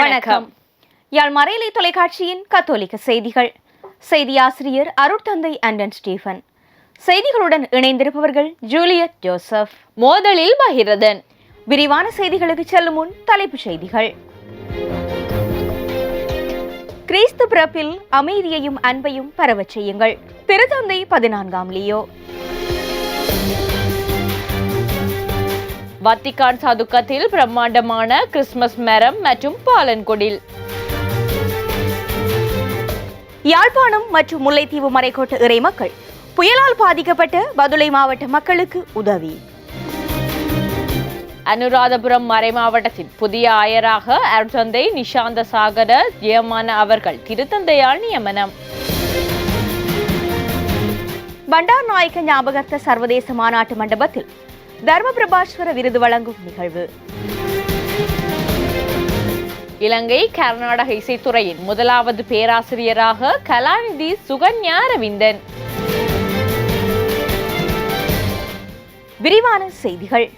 வணக்கம். யாழ் மறையலை தொலைக்காட்சியின் கத்தோலிக்க செய்திகள். செய்தியாசிரியர் அருட்தந்தை அண்டன் ஸ்டீஃபன் செய்திகளுடன் இணைந்திருப்பவர்கள் ஜூலியட் ஜோசப். மோதலில் பகிரதன். விரிவான செய்திகளுக்கு செல்லும் முன் தலைப்புச் செய்திகள். கிறிஸ்து பிறப்பில் அமைதியையும் அன்பையும் பரவச் செய்யுங்கள். திருத்தந்தை பதினான்காம் லியோ. வத்திக்கான் சதுக்கத்தில் பிரம்மாண்டமான கிறிஸ்துமஸ் மரம் மற்றும் பாலன்கொடில் யாழ்ப்பாணம் மற்றும் முல்லைத்தீவு மறைக்கோட்ட இறைமக்கள் புயலால் பாதிக்கப்பட்ட பதுளை மாவட்ட மக்களுக்கு உதவி. அனுராதபுரம் மறைமாவட்டத்தின் புதிய ஆயராக அருட்தந்தை நிஷாந்த சாகர ஜெயமான அவர்கள் திருத்தந்தையால் நியமனம். பண்டார் நாயக்க ஞாபகர்த்த சர்வதேச மாநாட்டு மண்டபத்தில் தர்ம பிரபாஸ்வர விருது வழங்கும் நிகழ்வு. இலங்கை கர்நாடக இசைத்துறையின் முதலாவது பேராசிரியராக கலாநிதி சுகன்யா ரவிந்தன். விரிவான செய்திகள்.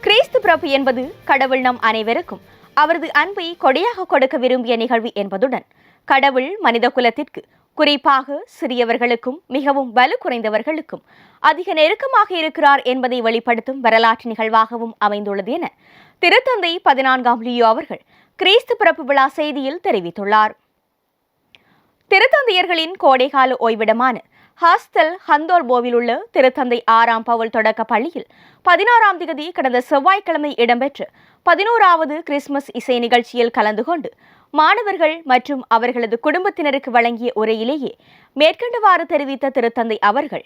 கிறிஸ்து பிறப்பு என்பது கடவுள் நம் அனைவருக்கும் அவரது அன்பை கொடையாக கொடுக்க விரும்பிய நிகழ்வு என்பதுடன் கடவுள் மனித குலத்திற்கு குறிப்பாக சிறியவர்களுக்கும் மிகவும் வலு குறைந்தவர்களுக்கும் அதிக நெருக்கமாக இருக்கிறார் என்பதை வெளிப்படுத்தும் வரலாற்று நிகழ்வாகவும் அமைந்துள்ளது என திருத்தந்தை பதினான்காம் லியோ அவர்கள் கிறிஸ்து பிறப்பு விழா செய்தியில் தெரிவித்துள்ளார். திருத்தந்தையர்களின் கோடைகால ஓய்விடமான ஹாஸ்டல் ஹந்தோர்போவில் உள்ள திருத்தந்தை ஆறாம் பவுல் தொடக்க பள்ளியில் பதினாறாம் திகதி கடந்த செவ்வாய்க்கிழமை இடம்பெற்ற பதினோராவது கிறிஸ்துமஸ் இசை நிகழ்ச்சியில் கலந்து கொண்டு மாணவர்கள் மற்றும் அவர்களது குடும்பத்தினருக்கு வழங்கிய உரையிலேயே மேற்கண்டவாறு தெரிவித்த திருத்தந்தை அவர்கள்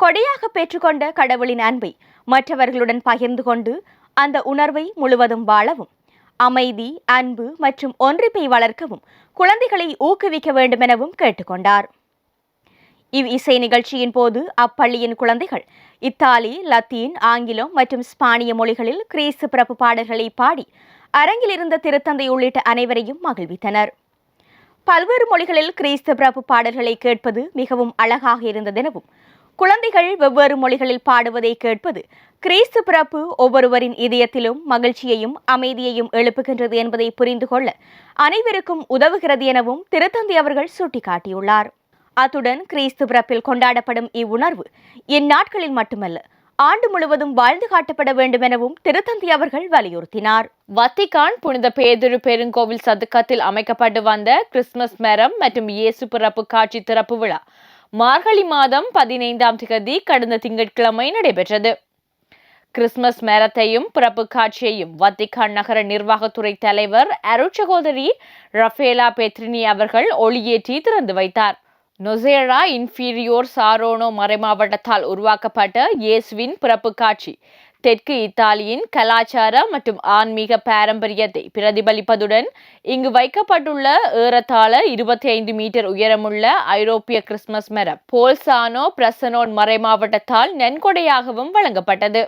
கொடையாக பெற்றுக்கொண்ட கடவுளின் அன்பை மற்றவர்களுடன் பகிர்ந்து கொண்டு அந்த உணர்வை முழுவதும் வாழவும் அமைதி அன்பு மற்றும் ஒன்றிப்பை வளர்க்கவும் குழந்தைகளை ஊக்குவிக்க வேண்டுமெனவும் கேட்டுக்கொண்டார் இவ் இசை நிகழ்ச்சியின் போது அப்பள்ளியின் குழந்தைகள் இத்தாலி லத்தீன் ஆங்கிலம் மற்றும் ஸ்பானிய மொழிகளில் கிறிஸ்து பிறப்பு பாடல்களை பாடி அரங்கில் இருந்த திருத்தந்தை உள்ளிட்ட அனைவரையும் மகிழ்வித்தனர். பல்வேறு மொழிகளில் கிறிஸ்து பிறப்பு பாடல்களை கேட்பது மிகவும் அழகாக இருந்ததெனவும் குழந்தைகள் வெவ்வேறு மொழிகளில் பாடுவதை கேட்பது கிறிஸ்து பிறப்பு ஒவ்வொருவரின் இதயத்திலும் மகிழ்ச்சியையும் அமைதியையும் எழுப்புகின்றது என்பதை புரிந்து கொள்ள அனைவருக்கும் உதவுகிறது எனவும் திருத்தந்தை அவர்கள் சுட்டிக்காட்டியுள்ளார். அத்துடன் கிறிஸ்து பிறப்பில் கொண்டாடப்படும் இவ்வுணர்வு இந்நாட்களில் மட்டுமல்ல ஆண்டு முழுவதும் வாழ்ந்து காட்டப்பட வேண்டும் எனவும் திருத்தந்தி அவர்கள் வலியுறுத்தினார். வத்திகான் புனித பேதுரு பெருங்கோவில் சதுக்கத்தில் அமைக்கப்பட்டு வந்த கிறிஸ்துமஸ் மரம் மற்றும் இயேசு பிறப்பு காட்சி திறப்பு விழா மார்கழி மாதம் பதினைந்தாம் திகதி கடந்த திங்கட்கிழமை நடைபெற்றது. கிறிஸ்துமஸ் மரத்தையும் பிறப்பு காட்சியையும் வத்திகான் நகர நிர்வாகத்துறை தலைவர் அருட்சகோதரி ரஃபேலா பெத்ரினி அவர்கள் ஒளியேற்றி திறந்து வைத்தார். நொசேரா இன்ஃபீரியோர் சாரோனோ மறைமாவட்டத்தால் உருவாக்கப்பட்ட இயேசுவின் பிறப்பு காட்சி. தெற்கு இத்தாலியின் கலாச்சார மற்றும் ஆன்மீக பாரம்பரியத்தை பிரதிபலிப்பதுடன் இங்கு வைக்கப்பட்டுள்ள ஏறத்தாழ இருபத்தி ஐந்து மீட்டர் உயரமுள்ள ஐரோப்பிய கிறிஸ்துமஸ் மரம் போல்சானோ பிரசனோன் மறைமாவட்டத்தால் நன்கொடையாகவும் வழங்கப்பட்டது.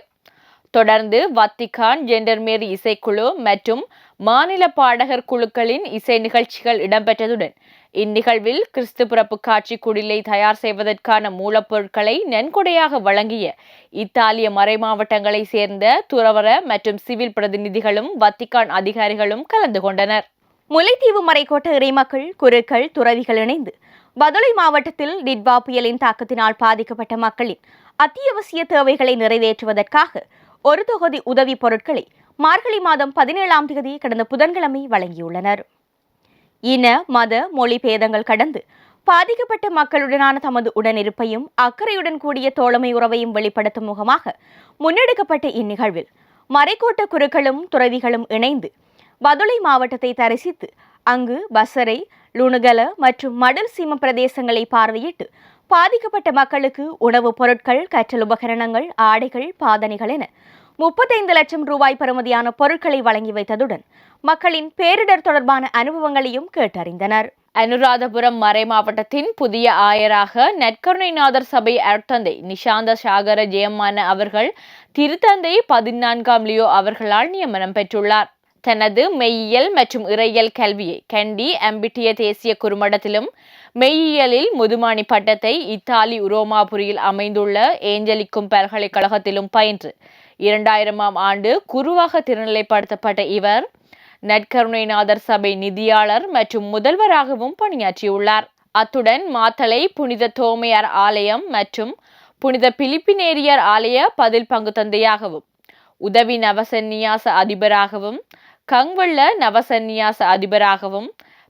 தொடர்ந்து வத்திகான் ஜெண்டர்மேரி இசைக்குழு மற்றும் மாநில பாடகர் குழுக்களின் இசை நிகழ்ச்சிகள் இடம்பெற்றதுடன் இந்நிகழ்வில் கிறிஸ்து பிறப்பு காட்சி குடிலை தயார் செய்வதற்கான மூலப்பொருட்களை நன்கொடையாக வழங்கிய இத்தாலிய மறைமாவட்டங்களை சேர்ந்த துறவர மற்றும் சிவில் பிரதிநிதிகளும் வத்திகான் அதிகாரிகளும் கலந்து கொண்டனர். முல்லைத்தீவு மறைக்கோட்ட இறைமக்கள் குருக்கள் துறவிகள் இணைந்து பதுளை மாவட்டத்தில் டிட்வா புயலின் தாக்கத்தினால் பாதிக்கப்பட்ட மக்களின் அத்தியாவசிய தேவைகளை நிறைவேற்றுவதற்காக ஒரு தொகுதி உதவி பொருட்களை மார்கழி மாதம் பதினேழாம் தேதி கடந்த புதன்கிழமை வழங்கியுள்ளனர். இன மத மொழி பேதங்கள் கடந்து பாதிக்கப்பட்ட மக்களுடனான தமது உடனிருப்பையும் அக்கறையுடன் கூடிய தோழமை உறவையும் வெளிப்படுத்தும் முகமாக முன்னெடுக்கப்பட்ட இந்நிகழ்வில் மறைக்கோட்ட குருக்களும் துறவிகளும் இணைந்து பதுளை மாவட்டத்தை தரிசித்து அங்கு பசரை லுணுகல மற்றும் மடல் சீம பிரதேசங்களை பார்வையிட்டு பாதிக்கப்பட்ட மக்களுக்கு உணவுப் பொருட்கள் கற்றல் உபகரணங்கள் ஆடைகள் பாதணிகள் என முப்பத்தைந்து லட்சம் ரூபாய் பெறுமதியான பொருட்களை வழங்கி வைத்ததுடன் மக்களின் பேரிடர் தொடர்பான அனுபவங்களையும் கேட்டறிந்தனர். அனுராதபுரம் மறைமாவட்டத்தின் புதிய ஆயராக நற்கருணைநாதர் சபை அர்த்தந்தை நிஷாந்த சாகர ஜெயமான அவர்கள் திருத்தந்தை பதினான்காம் லியோ அவர்களால் நியமனம் பெற்றுள்ளார். தனது மெய்யியல் மற்றும் இறையியல் கல்வியை கண்டி அம்பிட்டிய தேசிய குறுமடத்திலும் மெய்யியலில் முதுமானி பட்டத்தை இத்தாலி உரோமாபுரியில் அமைந்துள்ள ஏஞ்சலிக்கும் பல்கலைக்கழகத்திலும் பயின்று. இரண்டாயிரமாம் ஆண்டு குருவாக திருநிலைப்படுத்தப்பட்ட இவர் நற்கருணைநாதர் சபை நிதியாளர் மற்றும் முதல்வராகவும் பணியாற்றியுள்ளார். அத்துடன் மாத்தளை புனித தோமையார் ஆலயம் மற்றும் புனித பிலிப்பினேரியர் ஆலய பதில் பங்கு தந்தையாகவும் உதவி நவசந்நியாச அதிபராகவும் கங்வள்ள நவசந்நியாச அதிபராகவும்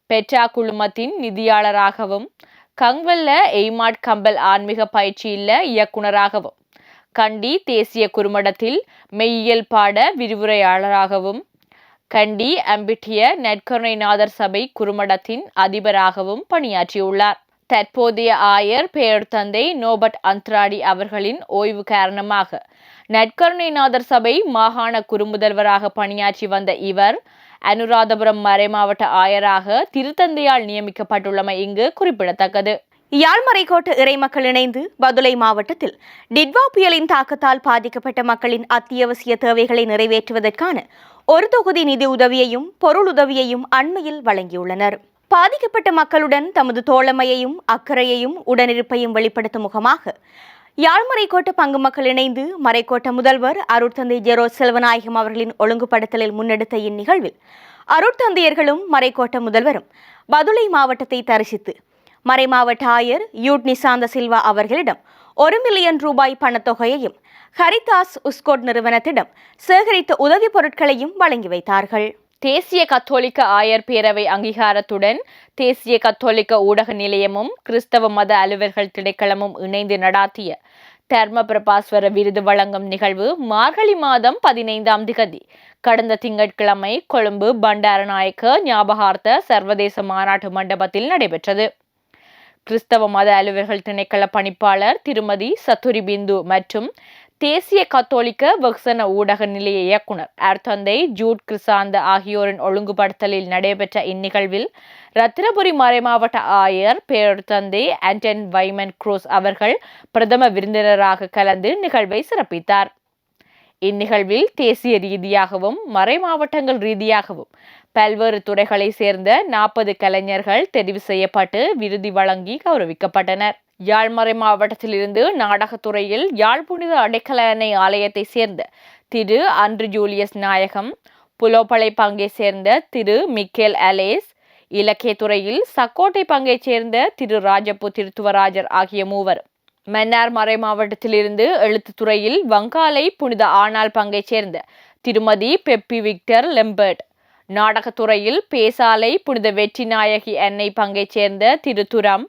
பெட்ரா குழுமத்தின் நிதியாளராகவும் கங்வல்ல எய்மாட் கம்பல் ஆன்மீக பயிற்சியில் இயக்குனராகவும் கண்டி தேசிய குறுமடத்தில் மெய்யியல் பாட விரிவுரையாளராகவும் கண்டி அம்பிட்டிய நெற்கருணைநாதர் சபை குறுமடத்தின் அதிபராகவும் பணியாற்றியுள்ளார். தற்போதைய ஆயர் பெயர் தந்தை நோபட் அந்த்ராடி அவர்களின் ஓய்வு காரணமாக. நற்கருணைநாதர் சபை மாகாண குறுமுதல்வராக பணியாற்றி வந்த இவர் அனுராதபுரம் மறைமாவட்ட ஆயராக திருத்தந்தையால் நியமிக்கப்பட்டுள்ளமை இங்கு குறிப்பிடத்தக்கது. யாழ்மறைக்கோட்டு இறைமக்கள் இணைந்து பதுளை மாவட்டத்தில் டிட்வா புயலின் தாக்கத்தால் பாதிக்கப்பட்ட மக்களின் அத்தியாவசிய தேவைகளை நிறைவேற்றுவதற்கான ஒரு தொகுதி நிதி உதவியையும் பொருள் உதவியையும் அண்மையில் வழங்கியுள்ளனர். பாதிக்கப்பட்ட மக்களுடன் தமது தோழமையையும் அக்கறையையும் உடனிருப்பையும் வெளிப்படுத்தும் முகமாக யாழ்மறைக்கோட்ட பங்கு மக்கள் இணைந்து மறைக்கோட்ட முதல்வர் அருட்தந்தை ஜெரோ செல்வநாயகம் அவர்களின் ஒழுங்குபடுத்தலில் முன்னெடுத்த இந்நிகழ்வில் அருட்தந்தையர்களும் மறைக்கோட்ட முதல்வரும் பதுளை மாவட்டத்தை தரிசித்து மறைமாவட்ட ஆயர் யூட் நிசாந்த சில்வா அவர்களிடம் ஒரு மில்லியன் ரூபாய் பணத்தொகையையும் ஹரிதாஸ் உஸ்கோட் நிறுவனத்திடம் சேகரித்த உதவிப் பொருட்களையும் வழங்கி வைத்தார்கள். தேசிய கத்தோலிக்க ஆயர் பேரவை அங்கீகாரத்துடன் தேசிய கத்தோலிக்க ஊடக நிலையமும் கிறிஸ்தவ மத அலுவலர்கள் திணைக்களமும் இணைந்து நடாத்திய தர்ம பிரபாஸ்வர விருது வழங்கும் நிகழ்வு மார்கழி மாதம் பதினைந்தாம் திகதி. கடந்த திங்கட்கிழமை கொழும்பு பண்டாரநாயக்க ஞாபகார்த்த சர்வதேச மாநாட்டு மண்டபத்தில் நடைபெற்றது. கிறிஸ்தவ மத அலுவலர்கள் திணைக்கள பணிப்பாளர் திருமதி சத்துரி பிந்து மற்றும் தேசிய கத்தோலிக்க வெகுசன ஊடக நிலைய இயக்குனர் அர்த்தந்தை ஜூட் கிறிசாந்த ஆகியோரின் ஒழுங்குபடுத்தலில் நடைபெற்ற இந்நிகழ்வில் ரத்தினபுரி மறைமாவட்ட ஆயர் பேர்தந்தை ஆண்டன் வைமன் குரோஸ் அவர்கள் பிரதம விருந்தினராக கலந்து நிகழ்வை சிறப்பித்தார். இந்நிகழ்வில் தேசிய ரீதியாகவும் மறைமாவட்டங்கள் ரீதியாகவும் பல்வேறு துறைகளை சேர்ந்த நாற்பது கலைஞர்கள் தெரிவு செய்யப்பட்டு விருதி வழங்கி கௌரவிக்கப்பட்டனர். யாழ்மறை மாவட்டத்திலிருந்து நாடகத்துறையில் யாழ் புனித அடைக்கல அன்னை ஆலயத்தை சேர்ந்த திரு. அன்று ஜூலியஸ் நாயகம் புலோப்பளை பங்கை சேர்ந்த திரு. மிக்கேல் அலேஸ் இலக்கியத்துறையில் சக்கோட்டை பங்கைச் சேர்ந்த திரு. ராஜப்பு திருத்துவராஜர் ஆகிய மூவர். மன்னார் மறை மாவட்டத்திலிருந்து எழுத்துத்துறையில் வங்காலை புனித ஆனால் பங்கைச் சேர்ந்த திருமதி பெப்பி விக்டர் லெம்பர்ட் நாடகத்துறையில் பேசாலை புனித வெற்றி நாயகி அன்னை பங்கைச் சேர்ந்த திரு துரம்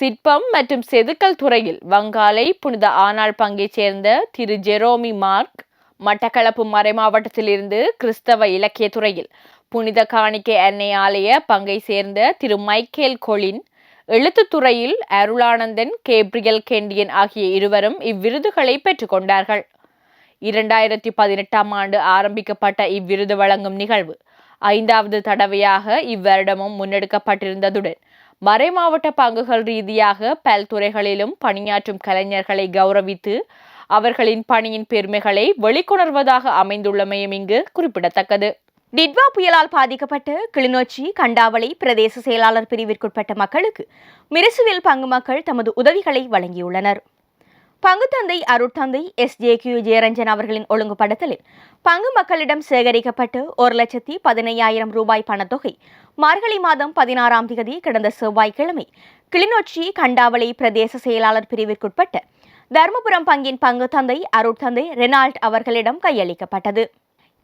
சிற்பம் மற்றும் செதுக்கல் துறையில் வங்காலை புனித ஆனாள் பங்கைச் சேர்ந்த திரு ஜெரோமி மார்க். மட்டக்களப்பு மறைமாவட்டத்திலிருந்து கிறிஸ்தவ இலக்கிய துறையில் புனித காணிக்கை அன்னை ஆலய பங்கை சேர்ந்த திரு மைக்கேல் கொலின். எழுத்துத்துறையில் அருளானந்தன் கேப்ரியல் கெண்டியன் ஆகிய இருவரும் இவ்விருதுகளை பெற்றுக்கொண்டார்கள் இரண்டாயிரத்தி பதினெட்டாம் ஆண்டு ஆரம்பிக்கப்பட்ட இவ்விருது வழங்கும் நிகழ்வு. ஐந்தாவது தடவையாக இவ்வருடமும் முன்னெடுக்கப்பட்டிருந்ததுடன் மறைமாவட்ட பங்குகள் ரீதியாக பல்துறைகளிலும் பணியாற்றும் கலைஞர்களை கௌரவித்து அவர்களின் பணியின் பெருமைகளை வெளிக்கொணர்வதாக அமைந்துள்ளமையும் இங்கு குறிப்பிடத்தக்கது. டிட்வா புயலால் பாதிக்கப்பட்ட கிளிநொச்சி கண்டாவளை பிரதேச செயலாளர் பிரிவிற்குட்பட்ட மக்களுக்கு மிரிசுவில் பங்கு மக்கள் தமது உதவிகளை வழங்கியுள்ளனர். பங்குத்தந்தை அருட்தந்தை எஸ் ஜே கியூ ஜெயரஞ்சன் அவர்களின் ஒழுங்குபடுத்தலில் பங்கு மக்களிடம் சேகரிக்கப்பட்டு ஒரு லட்சத்தி பதினையாயிரம் ரூபாய் பணத்தொகை. மார்கழி மாதம் பதினாறாம் தேதி கடந்த செவ்வாய்க்கிழமை கிளிநொச்சி கண்டாவளி பிரதேச செயலாளர் பிரிவிற்குட்பட்ட தர்மபுரம் பங்கின் பங்கு தந்தை அருட்தந்தை ரெனால்ட் அவர்களிடம் கையளிக்கப்பட்டது.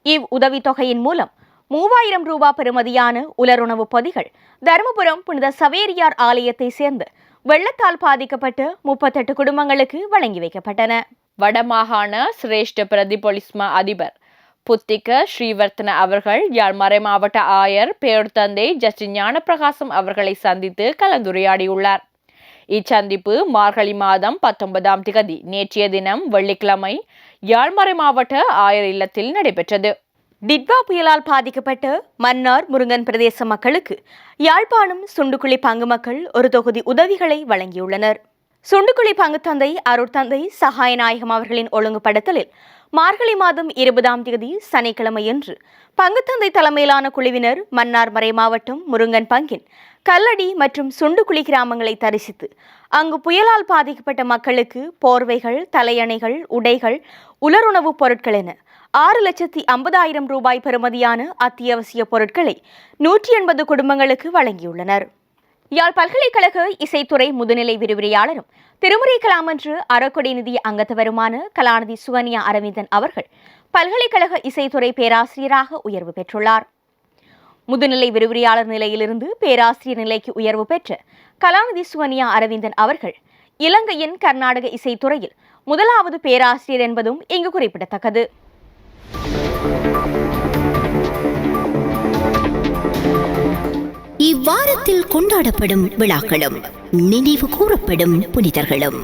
இவ் உதவித்தொகையின் மூலம் மூவாயிரம் ரூபாய் பெறுமதியான உலருணவு பொதிகள் தருமபுரம் புனித சவேரியார் ஆலயத்தை சேர்ந்து வெள்ளத்தால் பாதிக்கப்பட்டு முப்பத்தெட்டு குடும்பங்களுக்கு வழங்கி வைக்கப்பட்டன. வடமாகாண சிரேஷ்ட பிரதி பொலிஸ்மா அதிபர் புத்திக்க ஸ்ரீவர்த்தன அவர்கள் யாழ் மறைமாவட்ட ஆயர் பேர்தந்தை ஜஸ்டின் ஞானப்பிரகாசம் அவர்களை சந்தித்து கலந்துரையாடியுள்ளார். இச்சந்திப்பு மார்கழி மாதம் பத்தொன்பதாம் திகதி நேற்றைய தினம் வெள்ளிக்கிழமை யாழ்மறை மாவட்ட ஆயர் இல்லத்தில் நடைபெற்றது. டிட்வா புயலால் பாதிக்கப்பட்ட மன்னார் முருங்கன் பிரதேச மக்களுக்கு யாழ்ப்பாணம் சுண்டுக்குழி பங்கு மக்கள் ஒரு தொகுதி உதவிகளை வழங்கியுள்ளனர். சுண்டுக்குழி பங்கு தந்தை அருட்தந்தை சகாயநாயகம் அவர்களின் ஒழுங்குபடுத்தலில் மார்கழி மாதம் இருபதாம் தேதி சனிக்கிழமையன்று பங்குத்தந்தை தலைமையிலான குழுவினர் மன்னார் மறை மாவட்டம் முருங்கன் பங்கின் கல்லடி மற்றும் சுண்டுக்குழி கிராமங்களை தரிசித்து அங்கு புயலால் பாதிக்கப்பட்ட மக்களுக்கு போர்வைகள் தலையணைகள் உடைகள் உலருணவுப் பொருட்கள் என ஆறு லட்சத்தி ஐம்பதாயிரம் ரூபாய் பெறுமதியான அத்தியாவசிய பொருட்களை நூற்றி எண்பது குடும்பங்களுக்கு வழங்கியுள்ளனர். யாழ் பல்கலைக்கழக இசைத்துறை முதுநிலை விரிவுரையாளரும் திருமுறை கலாமன்று அறக்கொடை நிதி அங்கத்தவருமான கலாநிதி சுகன்யா அரவிந்தன் அவர்கள் பல்கலைக்கழக இசைத்துறை பேராசிரியராக உயர்வு பெற்றுள்ளார். முதுநிலை விரிவுரையாளர் நிலையிலிருந்து பேராசிரியர் நிலைக்கு உயர்வு பெற்ற கலாநிதி சுகன்யா அரவிந்தன் அவர்கள் இலங்கையின் கர்நாடக இசைத்துறையில் முதலாவது பேராசிரியர் என்பதும் இங்கு குறிப்பிடத்தக்கது. இவ்வாரத்தில் கொண்டாடப்படும் விழாக்களும் நினைவு கூறப்படும் புனிதர்களும்.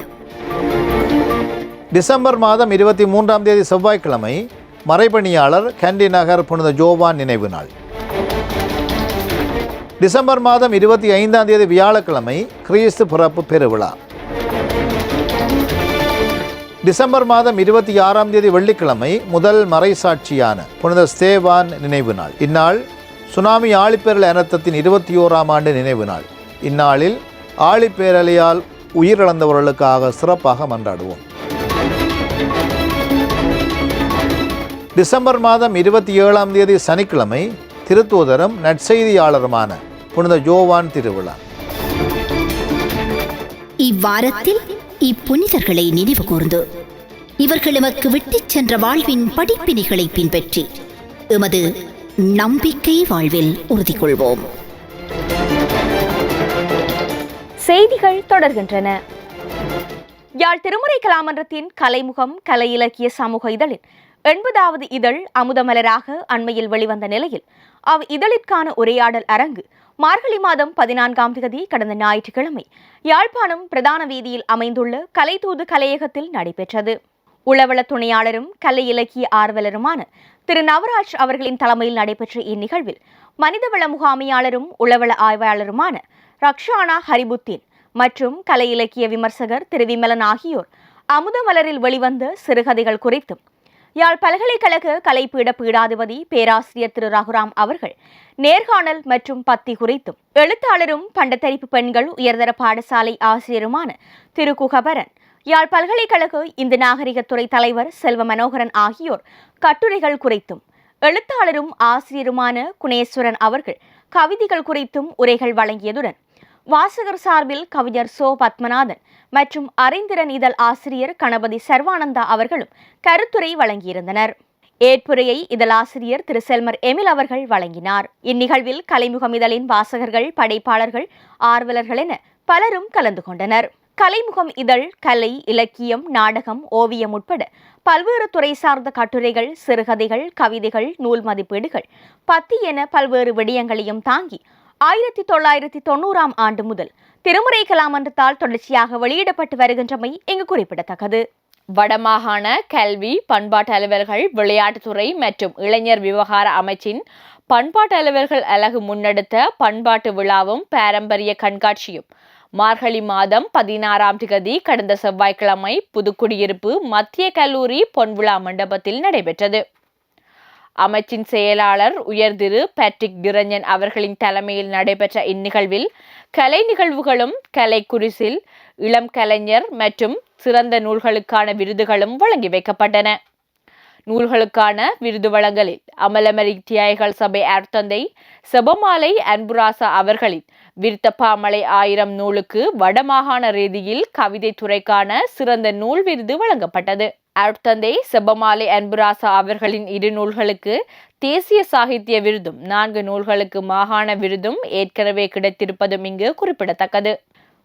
டிசம்பர் மாதம் இருபத்தி மூன்றாம் தேதி செவ்வாய்க்கிழமை மறைபணியாளர் கேண்டி நகர் புனித ஜோவான் நினைவு நாள். டிசம்பர் மாதம் இருபத்தி ஐந்தாம் தேதி வியாழக்கிழமை கிறிஸ்து பிறப்பு பெருவிழா. டிசம்பர் மாதம் இருபத்தி ஆறாம் தேதி வெள்ளிக்கிழமை முதல் மறைசாட்சியான புனித ஸ்தேவான் நினைவு நாள். இந்நாள் சுனாமி ஆழிப்பேரலை அனர்த்தத்தின் இருபத்தி ஓராம் ஆண்டு நினைவு நாள். இந்நாளில் ஆழிப்பேரலையால் உயிரிழந்தவர்களுக்காக சிறப்பாக மன்றாடுவோம். டிசம்பர் மாதம் இருபத்தி ஏழாம் தேதி சனிக்கிழமை திருத்தூதரும் நற்செய்தியாளருமான புனித ஜோவான் திருவிழா. இவ்வாரத்தில் இப்புனிதர்களை நினைவு கூர்ந்து இவர்கள் எமக்கு விட்டுச் சென்ற வாழ்வின் படிப்பினைகளை பின்பற்றி எமது நம்பிக்கை வாழ்வில் உறுதி கொள்வோம் செய்திகள் தொடர்கின்றன. யாழ் திருமுறை கலாமன்றத்தின் கலைமுகம் கலை இலக்கிய சமூக இதழின் எண்பதாவது இதழ் அமுதமலராக அண்மையில் வெளிவந்த நிலையில் அவ் இதழிற்கான உரையாடல் அரங்கு மார்கழி மாதம் பதினான்காம் தேதி கடந்த ஞாயிற்றுக்கிழமை யாழ்ப்பாணம் பிரதான வீதியில் அமைந்துள்ள கலைத்தூது கலையகத்தில் நடைபெற்றது. உளவள துணையாளரும் கலை இலக்கிய ஆர்வலருமான திரு நவராஜ் அவர்களின் தலைமையில் நடைபெற்ற இந்நிகழ்வில் மனிதவள முகாமையாளரும் உளவள ஆய்வாளருமான ரக்ஷானா ஹரிபுத்தீன் மற்றும் கலை இலக்கிய விமர்சகர் திரு விமலன் ஆகியோர் அமுதமலரில் வெளிவந்த சிறுகதைகள் குறித்தும் யாழ் பல்கலைக்கழக கலைப்பீட பீடாதிபதி பேராசிரியர் திரு ரகுராம் அவர்கள் நேர்காணல் மற்றும் பத்தி குறித்தும் எழுத்தாளரும் பண்டத்தரிப்பு பெண்கள் உயர்தர பாடசாலை ஆசிரியருமான திரு குகபரன் யாழ் பல்கலைக்கழக இந்து நாகரிகத்துறை தலைவர் செல்வ மனோகரன் ஆகியோர் கட்டுரைகள் குறித்தும் எழுத்தாளரும் ஆசிரியருமான குணேஸ்வரன் அவர்கள் கவிதைகள் குறித்தும் உரைகள் வழங்கியதுடன் வாசகர் சார்பில் கவிஞர் சோ பத்மநாதன் மற்றும் அறிந்திரன் இதழ் ஆசிரியர் கணபதி சர்வானந்தா அவர்களும் கருத்துரை வழங்கியிருந்தனர். ஏற்புரையை இதழாசிரியர் திரு செல்மர் எமில் அவர்கள் வழங்கினார். இந்நிகழ்வில் கலைமுகம் இதழின் வாசகர்கள் படைப்பாளர்கள் ஆர்வலர்கள் என பலரும் கலந்து கொண்டனர். கலைமுகம் இதழ் கலை இலக்கியம் நாடகம் ஓவியம் உட்பட பல்வேறு துறை சார்ந்த கட்டுரைகள் சிறுகதைகள் கவிதைகள் நூல் மதிப்பீடுகள் பத்தி என பல்வேறு விடயங்களையும் தாங்கி ஆயிரத்தி தொள்ளாயிரத்தி தொண்ணூறாம் ஆண்டு முதல் திருமுறை கலாமன்றத்தால் தொடர்ச்சியாக வெளியிடப்பட்டு வருகின்றமை இங்கு குறிப்பிடத்தக்கது. வடமாகாண கல்வி பண்பாட்டு அலுவலர்கள் விளையாட்டுத்துறை மற்றும் இளைஞர் விவகார அமைச்சின் பண்பாட்டு அலுவலர்கள் அலகு முன்னெடுத்த பண்பாட்டு விழாவும் பாரம்பரிய கண்காட்சியும் மார்கழி மாதம் பதினாறாம் திகதி கடந்த செவ்வாய்க்கிழமை புதுக்குடியிருப்பு மத்திய கல்லூரி பொன்விழா மண்டபத்தில் நடைபெற்றது. அமைச்சின் செயலாளர் உயர்திரு பேட்ரிக் டிரஞ்சன் அவர்களின் தலைமையில் நடைபெற்ற இந்நிகழ்வில் கலை நிகழ்வுகளும் கலை குரிசில் இளம் கலைஞர் மற்றும் சிறந்த நூல்களுக்கான விருதுகளும் வழங்கி வைக்கப்பட்டன. நூல்களுக்கான விருது வழங்கலில் அமலமரி தியாய்கள் சபை அர்த்தந்தை செபமாலை அன்புராசா அவர்களின் விருத்தப்பாமலை ஆயிரம் நூலுக்கு வடமாகாண ரீதியில் கவிதை துறைக்கான சிறந்த நூல் விருது வழங்கப்பட்டது. அருட்தந்தை செபமாலை அன்புராசா அவர்களின் இரு நூல்களுக்கு தேசிய சாகித்ய விருதும் நான்கு நூல்களுக்கு மாகாண விருதும் ஏற்கனவே கிடைத்திருப்பதும் இங்கு குறிப்பிடத்தக்கது.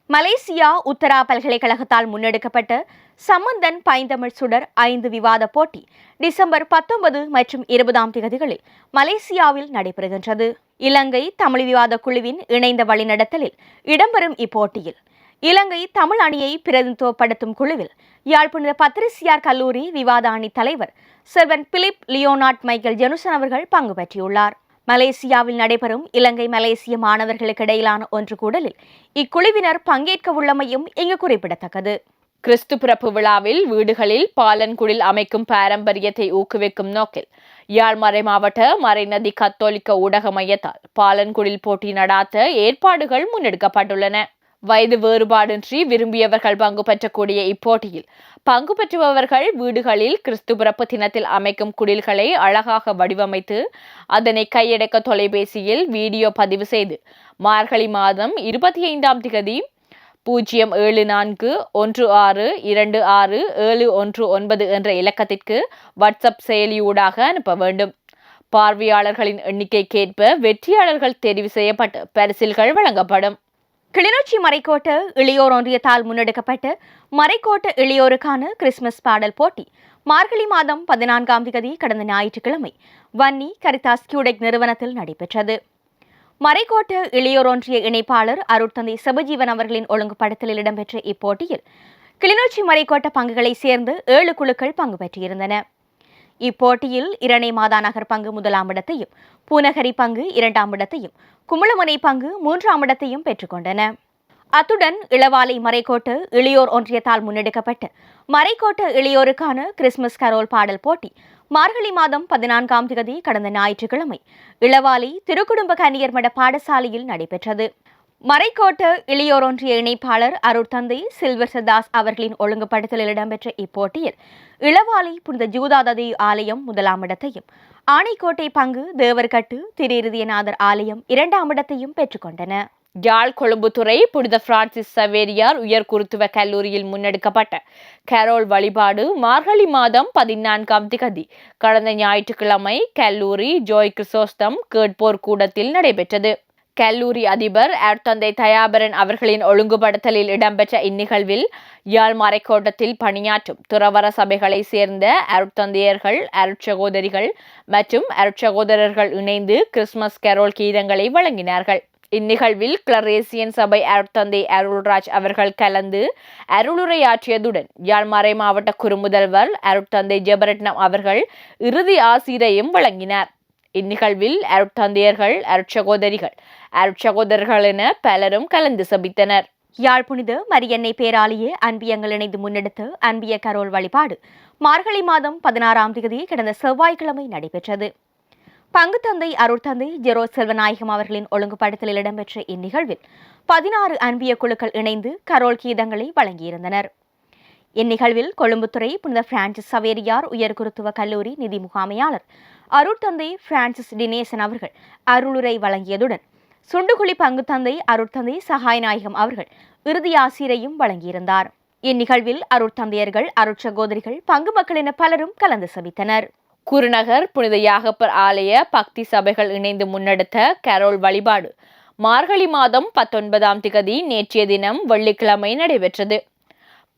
மலேசியா உத்தரா பல்கலைக்கழகத்தால் முன்னெடுக்கப்பட்ட சம்பந்தன் பைந்தமிழ் சுடர் ஐந்து விவாத போட்டி டிசம்பர் பத்தொன்பது மற்றும் இருபதாம் தேதிகளில் மலேசியாவில் நடைபெறுகின்றது. இலங்கை தமிழ் விவாத குழுவின் இணைந்த வழிநடத்தலில் இடம்பெறும் இப்போட்டியில் இலங்கை தமிழ் அணியை பிரதிநிதித்துவப்படுத்தும் குழுவில் யாழ்ப்புணர் பத்திரிசியார் கல்லூரி விவாத அணி தலைவர் Selvan Philip Leonard Michael Jenusan அவர்கள் பங்கு பெற்றியுள்ளார் மலேசியாவில் நடைபெறும் இலங்கை மலேசிய மாணவர்களுக்கு இடையிலான ஒன்று கூடலில். இக்குழுவினர் பங்கேற்க உள்ளமையும் இங்கு குறிப்பிடத்தக்கது. கிறிஸ்து பிறப்பு விழாவில் வீடுகளில் பாலன்குடில் அமைக்கும் பாரம்பரியத்தை ஊக்குவிக்கும் நோக்கில் யாழ் மறை மாவட்ட மறைநதி கத்தோலிக்க ஊடக மையத்தால் பாலன்குடில் போட்டி நடாத்த ஏற்பாடுகள் முன்னெடுக்கப்பட்டுள்ளன. வயது வேறுபாடின்றி விரும்பியவர்கள் பங்கு பெற்றக்கூடிய இப்போட்டியில் பங்கு பெற்றுபவர்கள் வீடுகளில் கிறிஸ்து பிறப்பு தினத்தில் அமைக்கும் குடில்களை அழகாக வடிவமைத்து அதனை கையடக்க தொலைபேசியில் வீடியோ பதிவு செய்து மார்கழி மாதம் இருபத்தி ஐந்தாம் திகதி பூஜ்ஜியம் ஏழு நான்கு ஒன்று ஆறு இரண்டு ஆறு ஏழு ஒன்று ஒன்பது என்ற இலக்கத்திற்கு வாட்ஸ்அப் செயலியூடாக அனுப்ப வேண்டும். பார்வையாளர்களின் எண்ணிக்கைக்கேற்ப வெற்றியாளர்கள் தெரிவு செய்யப்பட்டு பரிசில்கள் வழங்கப்படும். கிளிநொச்சி மறைக்கோட்ட இளையோர் ஒன்றியத்தால் முன்னெடுக்கப்பட்ட மறைக்கோட்ட இளையோருக்கான கிறிஸ்துமஸ் பாடல் போட்டி. மார்கழி மாதம் பதினான்காம் தேதி கடந்த ஞாயிற்றுக்கிழமை வன்னி கரிதாஸ் கியூடெக் நிறுவனத்தில் நடைபெற்றது. மறைக்கோட்ட இளையோர் ஒன்றிய இணைப்பாளர் அருட்தந்தை சிவஜீவன் அவர்களின் ஒழுங்குபடுத்தலில் இடம்பெற்ற இப்போட்டியில் கிளிநொச்சி மறைக்கோட்ட பங்குகளைச் சேர்ந்து ஏழு குழுக்கள் பங்கு பெற்றிருந்தன. இப்போட்டியில் இரணை மாதாநகர் பங்கு முதலாம் இடத்தையும் பூநகரி பங்கு இரண்டாம் இடத்தையும் குமுளமுனை பங்கு மூன்றாம் இடத்தையும் பெற்றுக்கொண்டன. அத்துடன் இளவாலை மறைக்கோட்டு இளையோர் ஒன்றியத்தால் முன்னெடுக்கப்பட்டு மறைக்கோட்டு இளையோருக்கான கிறிஸ்துமஸ் கரோல் பாடல் போட்டி மார்கழி மாதம் பதினான்காம் தேதி கடந்த ஞாயிற்றுக்கிழமை இளவாலை திருக்குடும்ப கன்னியர் மட பாடசாலையில் நடைபெற்றது. மறைக்கோட்டு இளையோர் ஒன்றிய இணைப்பாளர் அருட்தந்தை சில்வர் சதாஸ் அவர்களின் ஒழுங்குபடுத்தலில் இடம்பெற்ற இப்போட்டியில் இளவாலை புனித ஜூதாததி ஆலயம் முதலாம் இடத்தையும் ஆணைக்கோட்டை பங்கு தேவர்கட்டு திரு ஆலயம் இரண்டாம் இடத்தையும் பெற்றுக்கொண்டன யாழ் கொழும்புத்துறை புனித பிரான்சிஸ் சவேரியார் உயர் குருத்துவ கல்லூரியில் முன்னெடுக்கப்பட்ட கரோல் வழிபாடு மார்கழி மாதம் பதினான்காம் திகதி கடந்த ஞாயிற்றுக்கிழமை கல்லூரி ஜோய் கிறிசோஸ்தம் கேட்போர் கூடத்தில் நடைபெற்றது. கல்லூரி அதிபர் அர்த்தந்தை தயாபரன் அவர்களின் ஒழுங்குபடுத்தலில் இடம்பெற்ற இந்நிகழ்வில் யாழ் மறைக்கோட்டத்தில் பணியாற்றும் துறவர சபைகளை சேர்ந்த அருட்தந்தையர்கள் அருட்சகோதரிகள் மற்றும் அருட்சகோதரர்கள் இணைந்து கிறிஸ்துமஸ் கரோல் கீதங்களை வழங்கினார்கள். இந்நிகழ்வில் கிளரேசியன் சபை அருட்தந்தை அருள்ராஜ் அவர்கள் கலந்து அருளுரையாற்றியதுடன் யாழ்மறை மாவட்ட குறுமுதல்வர் அருட்தந்தை ஜெபரட்னம் அவர்கள் இறுதி ஆசிரியையும் வழங்கினார். இந்நிகழ்வில் அருட்தந்தையர்கள் அருட்சகோதரிகள் அருட்சகோதரர்கள் என பலரும் கலந்து சபித்தனர். யாழ் புனித மரியன்னை பேராலேயே அன்பியங்கள் இணைந்து முன்னெடுத்த அன்பிய கரோல் வழிபாடு மார்கழி மாதம் பதினாறாம் தேதி கடந்த செவ்வாய்க்கிழமை நடைபெற்றது. பங்குத்தந்தை அருட்தந்தை ஜெரோ செல்வநாயகம் அவர்களின் ஒழுங்குபடுத்தலில் இடம்பெற்ற இந்நிகழ்வில் பதினாறு அன்பிய குழுக்கள் இணைந்து கரோல் கீதங்களை வழங்கியிருந்தனர். இந்நிகழ்வில் கொழும்புத்துறை புனித பிரான்சிஸ் சவேரியார் உயர்குருத்துவ கல்லூரி நிதி முகாமையாளர் அருட்தந்தை பிரான்சிஸ் டினேசன் அவர்கள் அருளுரை வழங்கியதுடன் சுண்டுகுழி பங்கு தந்தை அருட்தந்தை சகாயநாயகம் அவர்கள் இறுதி ஆசிரியையும் வழங்கியிருந்தார். இந்நிகழ்வில் அருட்தந்தையர்கள் அருட்சகோதரிகள் பங்கு மக்கள் என பலரும் கலந்து சபித்தனர். குருநகர் புனித யாகப்பர் ஆலய பக்தி சபைகள் இணைந்து முன்னெடுத்த கரோல் வழிபாடு மார்கழி மாதம் பத்தொன்பதாம் திகதி நேற்றைய தினம் வெள்ளிக்கிழமை நடைபெற்றது.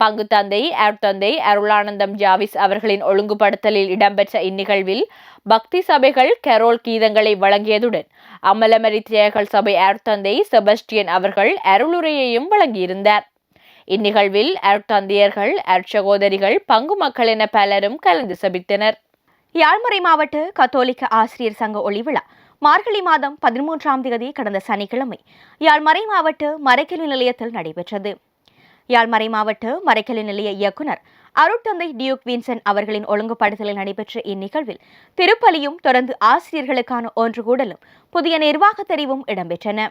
பங்குத்தந்தை அருத்தந்தை அருளானந்தம் ஜாவிஸ் அவர்களின் ஒழுங்குபடுத்தலில் இடம்பெற்ற இந்நிகழ்வில் பக்தி சபைகள் கரோல் கீதங்களை வழங்கியதுடன் அமலமரி தியேகல் சபை அருத்தந்தை செபஸ்டியன் அவர்கள் அருளுரையையும் வழங்கியிருந்தார். இந்நிகழ்வில் அருட்தந்தையர்கள் அருட்சகோதரிகள் பங்கு மக்கள் என பலரும் கலந்து சபித்தனர். யாழ்மறை மாவட்ட கத்தோலிக்க ஆசிரியர் சங்க ஒளிவிழா மார்கழி மாதம் பதிமூன்றாம் தேதி கடந்த சனிக்கிழமை யாழ்மறை மாவட்ட மறைக்கல்வி நிலையத்தில் நடைபெற்றது. யாழ்மறை மாவட்ட மறைக்கலை நிலைய இயக்குனர் அருட்தந்தை டியூக் வின்சன் அவர்களின் ஒழுங்குபடுத்தலில் நடைபெற்ற இந்நிகழ்வில் திருப்பலியும் தொடர்ந்து ஆசிரியர்களுக்கான ஒன்று கூடலும் புதிய நிர்வாக தெரிவும் இடம்பெற்றன.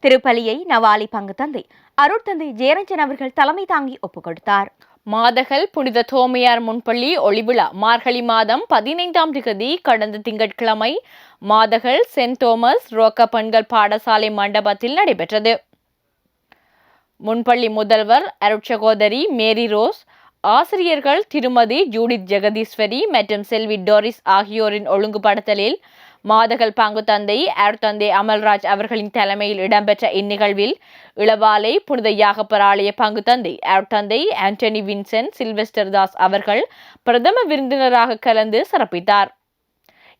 திருப்பலியை நவாலி பங்கு தந்தை அருட்தந்தை ஜெயரஞ்சன் அவர்கள் தலைமை தாங்கி ஒப்புக் கொடுத்தார் மாதகல் புனித தோமையார் முன்பள்ளி ஒளிவிழா மார்கழி மாதம் பதினைந்தாம் திகதி கடந்த திங்கட்கிழமை மாதகல் சென்ட் தோமஸ் ரோக்க பெண்கள் பாடசாலை மண்டபத்தில் நடைபெற்றது. முன்பள்ளி முதல்வர் அருட்சகோதரி மேரி ரோஸ் ஆசிரியர்கள் திருமதி ஜூடித் ஜெகதீஸ்வரி மற்றும் செல்வி டோரிஸ் ஆகியோரின் ஒழுங்குபடுத்தலில் மாதகல் பங்கு தந்தை அருட்தந்தை அமல்ராஜ் அவர்களின் தலைமையில் இடம்பெற்ற இந்நிகழ்வில் இளவாலை புனித யாகப்பர் ஆலய பங்கு தந்தை அருட்தந்தை ஆண்டனி வின்சென்ட் சில்வெஸ்டர் தாஸ் அவர்கள் பிரதம விருந்தினராக கலந்து சிறப்பித்தார்.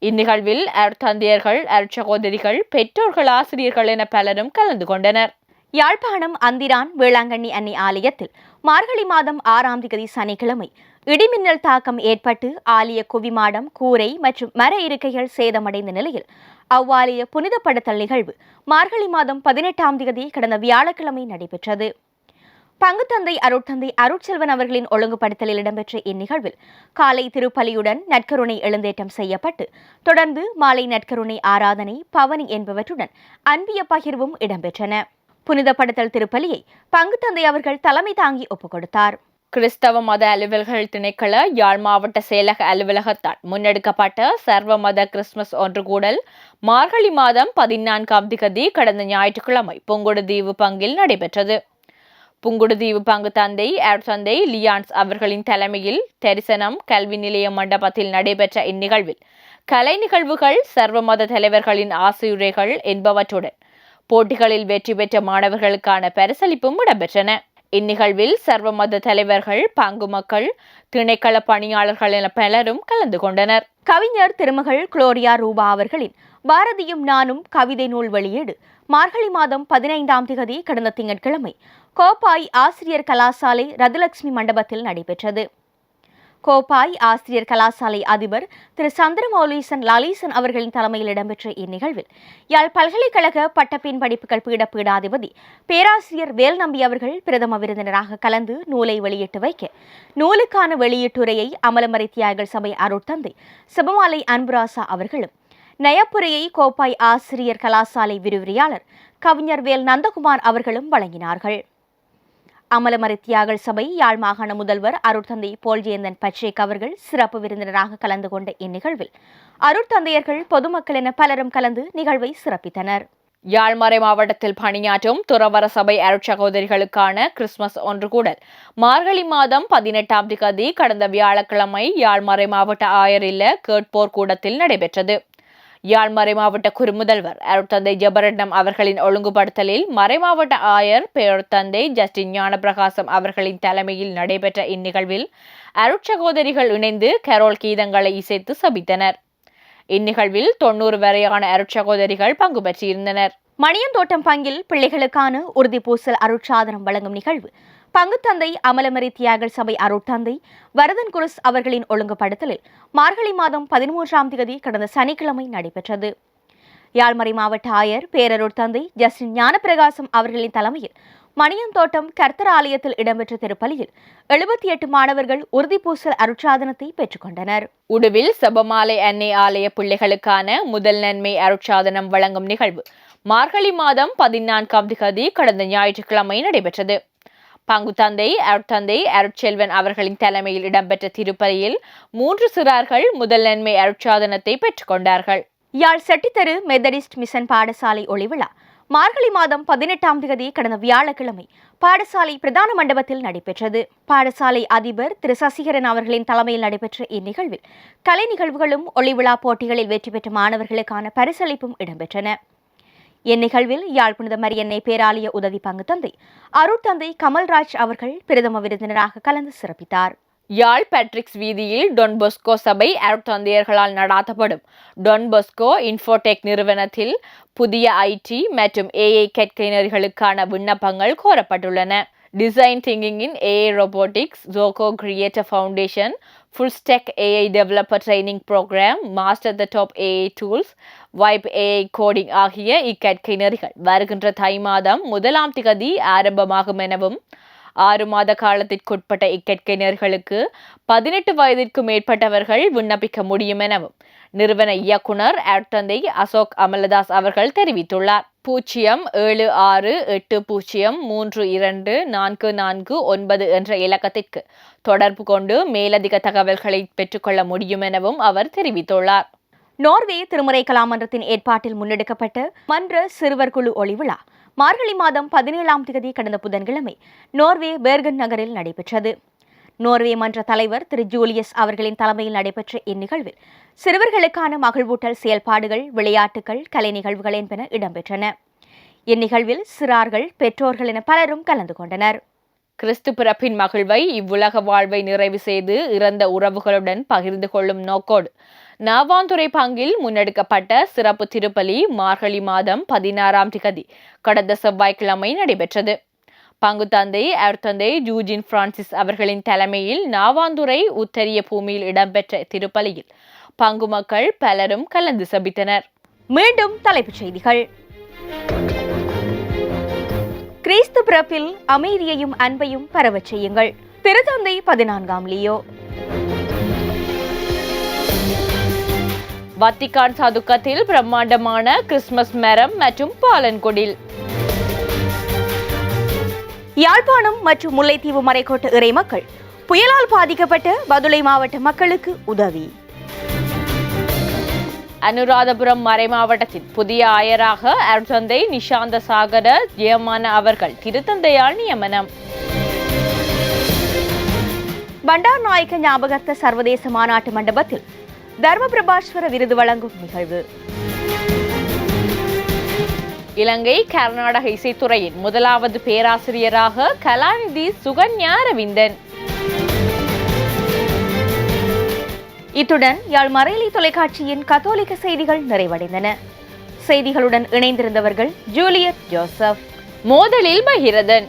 இந்நிகழ்வில் அருட்தந்தையர்கள் அருட்சகோதரிகள் பெற்றோர்கள் ஆசிரியர்கள் என பலரும் கலந்து கொண்டனர். யாழ்ப்பாணம் அந்திரான் வேளாங்கண்ணி அன்னி ஆலயத்தில் மார்கழி மாதம் ஆறாம் திகதி சனிக்கிழமை இடிமின்னல் தாக்கம் ஏற்பட்டு ஆலய குவிமாடம் கூரை மற்றும் மர இருக்கைகள் சேதமடைந்த நிலையில் அவ்வாலய புனிதப்படுத்தல் நிகழ்வு மார்கழி மாதம் பதினெட்டாம் திகதி கடந்த வியாழக்கிழமை நடைபெற்றது. பங்குத்தந்தை அருட்தந்தை அருட்செல்வன் அவர்களின் ஒழுங்குபடுத்தலில் இடம்பெற்ற இந்நிகழ்வில் காலை திருப்பலியுடன் நற்கருணை எழுந்தேற்றம் செய்யப்பட்டு தொடர்ந்து மாலை நற்கருணை ஆராதனை பவனி என்பவற்றுடன் அன்பிய பகிர்வும் இடம்பெற்றன. புனிதப்படுத்தல் திருப்பலியை பங்கு தந்தை அவர்கள் தலைமை தாங்கி ஒப்புக் கொடுத்தார். கிறிஸ்தவ மத அலுவல்கள் திணைக்கள யாழ் மாவட்ட செயலக அலுவலகத்தால் முன்னெடுக்கப்பட்ட சர்வ மத கிறிஸ்துமஸ் ஒன்று கூடல் மார்கழி மாதம் பதினான்காம் திகதி கடந்த ஞாயிற்றுக்கிழமை புங்குடுதீவு பங்கில் நடைபெற்றது. புங்குடுதீவு பங்கு தந்தை தந்தை லியான்ஸ் அவர்களின் தலைமையில் தரிசனம் கல்வி நிலைய மண்டபத்தில் நடைபெற்ற இந்நிகழ்வில் கலை நிகழ்வுகள் சர்வ மத தலைவர்களின் ஆசியுரைகள் என்பவற்றுடன் போட்டிகளில் வெற்றி பெற்ற மாணவர்களுக்கான பரிசளிப்பும் இடம்பெற்றன. இந்நிகழ்வில் சர்வ மத தலைவர்கள் பங்கு மக்கள் திணைக்கள பணியாளர்கள் என பலரும் கலந்து கொண்டனர். கவிஞர் திருமகள் குளோரியா ரூபா அவர்களின் பாரதியும் நானும் கவிதை நூல் வெளியீடு மார்கழி மாதம் பதினைந்தாம் திகதி கடந்த திங்கட்கிழமை கோப்பாய் ஆசிரியர் கலாசாலை ரதலட்சுமி மண்டபத்தில் நடைபெற்றது. கோப்பாய் ஆசிரியர் கலாசாலை அதிபர் திரு சந்திரமௌலீசன் லாலீசன் அவர்களின் தலைமையில் இடம்பெற்ற இந்நிகழ்வில் யாழ் பல்கலைக்கழக பட்டப்பின் படிப்புகள் பீட பீடாதிபதி பேராசிரியர் வேல்நம்பி அவர்கள் பிரதம விருந்தினராக கலந்து நூலை வெளியிட்டு வைக்க நூலுக்கான வெளியீட்டுரையை அமலமறை தியாகிகள் சபை அருட்தந்தை சிவமாலை அன்புராசா அவர்களும் நயப்புரையை கோப்பாய் ஆசிரியர் கலாசாலை விரிவுரையாளர் கவிஞர் வேல் நந்தகுமார் அவர்களும் வழங்கினார்கள். அமலமறை தியாகல் சபை யாழ் மாகாண முதல்வர் அருட்தந்தை போல்ஜேந்தன் பச்சேக் அவர்கள் சிறப்பு விருந்தினராக கலந்து கொண்ட இந்நிகழ்வில். அருட்தந்தையர்கள் பொதுமக்கள் என பலரும் கலந்து நிகழ்வை சிறப்பித்தனர். யாழ்மறை மாவட்டத்தில் பணியாற்றும் துறவர சபை அருட்சகோதரிகளுக்கான கிறிஸ்துமஸ் ஒன்று கூடல். மார்கழி மாதம் பதினெட்டாம் திகதி கடந்த வியாழக்கிழமை யாழ்மறை மாவட்ட ஆயர் இல்ல கேட்போர் கூடத்தில் நடைபெற்றது. யாழ் மறைமாவட்ட குறுமுதல்வர் அருட்தந்தை ஜபரட்னம் அவர்களின் ஒழுங்குபடுத்தலில் மறைமாவட்ட ஆயர் பேரத்தந்தை ஜஸ்டின் ஞானபிரகாசம் அவர்களின் தலைமையில் நடைபெற்ற இந்நிகழ்வில் அருட்சகோதரிகள் இணைந்து கரோல் கீதங்களை இசைத்து சபித்தனர். இந்நிகழ்வில் தொன்னூறு வரையான அருட்சகோதரிகள் பங்கு பெற்றிருந்தனர். மணியந்தோட்டம் பங்கில் பிள்ளைகளுக்கான உறுதி பூசல் அருட்சாதனம் வழங்கும் நிகழ்வு பங்குத்தந்தை அமலமரி தியாகல் சபை அருட்தந்தை வரதன் குருஸ் அவர்களின் ஒழுங்குபடுத்தலில் மார்கழி மாதம் பதிமூன்றாம் தேதி கடந்த சனிக்கிழமை நடைபெற்றது. யாழ்மறை மாவட்ட ஆயர் பேரருட்தந்தை ஜஸ்டின் ஞானப்பிரகாசம் அவர்களின் தலைமையில் மணியந்தோட்டம் கர்த்தர் ஆலயத்தில் இடம்பெற்ற திருப்பலியில் எழுபத்தி எட்டு மாணவர்கள் உறுதிப்பூசல் அருட்சாதனத்தை பெற்றுக்கொண்டனர். உடுவில் செபமாலை அன்னை ஆலய பிள்ளைகளுக்கான முதல் நன்மை அருட்சாதனம் வழங்கும் நிகழ்வு மார்கழி மாதம் பதினான்காம் திகதி கடந்த ஞாயிற்றுக்கிழமை நடைபெற்றது. பங்குத்தந்தை அருட்தந்தை அருட்செல்வன் அவர்களின் தலைமையில் இடம்பெற்ற திருப்பதியில் மூன்று சிறார்கள் முதல் நன்மை அருட்சாதனத்தை பெற்றுக்கொண்டார்கள் யாழ் செட்டித்தெரு மெதடிஸ்ட் மிஷன் பாடசாலை ஒளிவிழா மார்கழி மாதம் பதினெட்டாம் தேதி கடந்த வியாழக்கிழமை பாடசாலை பிரதான மண்டபத்தில் நடைபெற்றது. பாடசாலை அதிபர் திரு சசிகரன் அவர்களின் தலைமையில் நடைபெற்ற இந்நிகழ்வில் கலை நிகழ்வுகளும் ஒளிவிழா போட்டிகளில் வெற்றி பெற்ற மாணவர்களுக்கான பரிசளிப்பும் இடம்பெற்றன. இந்நிகழ்வில் யாழ்ப்புணித மரியன்னை பேராலய உதவி பங்கு தந்தை. அருட்தந்தை கமல்ராஜ் அவர்கள் பிரதம விருந்தினராக கலந்து சிறப்பித்தார். யாழ் பேட்ரிக்ஸ் வீதியில் டொன் பொஸ்கோ சபை அருட்தந்தையர்களால் நடாத்தப்படும். டொன் பொஸ்கோ இன்ஃபோடெக் நிறுவனத்தில் புதிய ஐடி மற்றும் ஏஐ கேட்கைனர்களுக்கான விண்ணப்பங்கள் கோரப்பட்டுள்ளன. Design திங்கிங்கின் AI robotics Zoho creator foundation full stack AI developer training program master the top AI tools vibe AI coding ஆகிய இக்கற்கையினர்கள் வருகின்ற தை மாதம் முதலாம் திகதி ஆரம்பமாகும் எனவும் ஆறு மாத காலத்திற்குட்பட்ட இக்கற்கையினர்களுக்கு பதினெட்டு வயதிற்கு மேற்பட்டவர்கள் விண்ணப்பிக்க முடியும் எனவும் நிறுவன இயக்குனர் ஆட்டந்தை அசோக் அமலதாஸ் அவர்கள் தெரிவித்துள்ளார். பூஜ்ஜியம் ஏழு ஆறு எட்டு பூஜ்ஜியம் மூன்று இரண்டு நான்கு நான்கு ஒன்பது என்ற இலக்கத்திற்கு தொடர்பு கொண்டு மேலதிக தகவல்களை பெற்றுக்கொள்ள முடியும் எனவும் அவர் தெரிவித்துள்ளார். நோர்வே திருமுறை கலாமன்றத்தின் ஏற்பாட்டில் முன்னெடுக்கப்பட்ட மன்ற சிறுவர் குழு ஒளிவிழா மார்கழி மாதம் பதினேழாம் தேதி கடந்த புதன்கிழமை நோர்வே பேர்கன் நகரில் நடைபெற்றது. நோர்வே மன்ற தலைவர் திரு ஜூலியஸ் அவர்களின் தலைமையில் நடைபெற்ற இந்நிகழ்வில் சிறுவர்களுக்கான மகிழ்வூட்டல் செயல்பாடுகள் விளையாட்டுகள் கலை நிகழ்வுகள் என்பன இடம்பெற்றன. இந்நிகழ்வில் சிறார்கள் பெற்றோர்கள் என பலரும் கலந்து கொண்டனர். கிறிஸ்து பிறப்பின் மகிழ்வை இவ்வுலக வாழ்வை நிறைவு செய்து இறந்த உறவுகளுடன் பகிர்ந்து கொள்ளும் நோக்கோடு நாவாந்துறை பங்கில் முன்னெடுக்கப்பட்ட சிறப்பு திருப்பலி மார்கழி மாதம் பதினாறாம் திகதி கடந்த செவ்வாய்க்கிழமை நடைபெற்றது. பங்கு தந்தை அர்த்தந்தை ஜூஜின் பிரான்சிஸ் அவர்களின் தலைமையில் நாவாந்துறை உத்தரிய பூமியில் இடம்பெற்ற திருப்பலியில் பங்கு மக்கள் பலரும் கலந்து சபித்தனர். மீண்டும் தலைப்புச் செய்திகள். கிறிஸ்து பிறப்பில் அமைதியையும் அன்பையும் பரவச் செய்யுங்கள். திருத்தந்தை பதினான்காம் லியோ. வத்திக்கான் சதுக்கத்தில் பிரம்மாண்டமான கிறிஸ்துமஸ் மரம் மற்றும் பாலன்கொடில் யாழ்ப்பாணம் மற்றும் முல்லைத்தீவு மறைக்கோட்டு இறை மக்கள். புயலால் பாதிக்கப்பட்ட பதுளை மாவட்ட மக்களுக்கு உதவி. அனுராதபுரம் மறைமாவட்டத்தின் புதிய ஆயராக அருட்தந்தை நிஷாந்த சாகர ஜெயமான அவர்கள் திருத்தந்தையால் நியமனம். பண்டார் நாயக்க ஞாபகர்த்த சர்வதேச மாநாட்டு மண்டபத்தில் தர்ம பிரபாஸ்வர விருது வழங்கும் நிகழ்வு. இலங்கை கர்நாடக இசைத்துறையின் முதலாவது பேராசிரியராக கலாநிதி சுகன்யா அரவிந்தன். இத்துடன் யாழ் மறைலி தொலைக்காட்சியின் கத்தோலிக்க செய்திகள் நிறைவடைந்தன. செய்திகளுடன் இணைந்திருந்தவர்கள் ஜூலியட் ஜோசப் மோதலில் பகிரதன்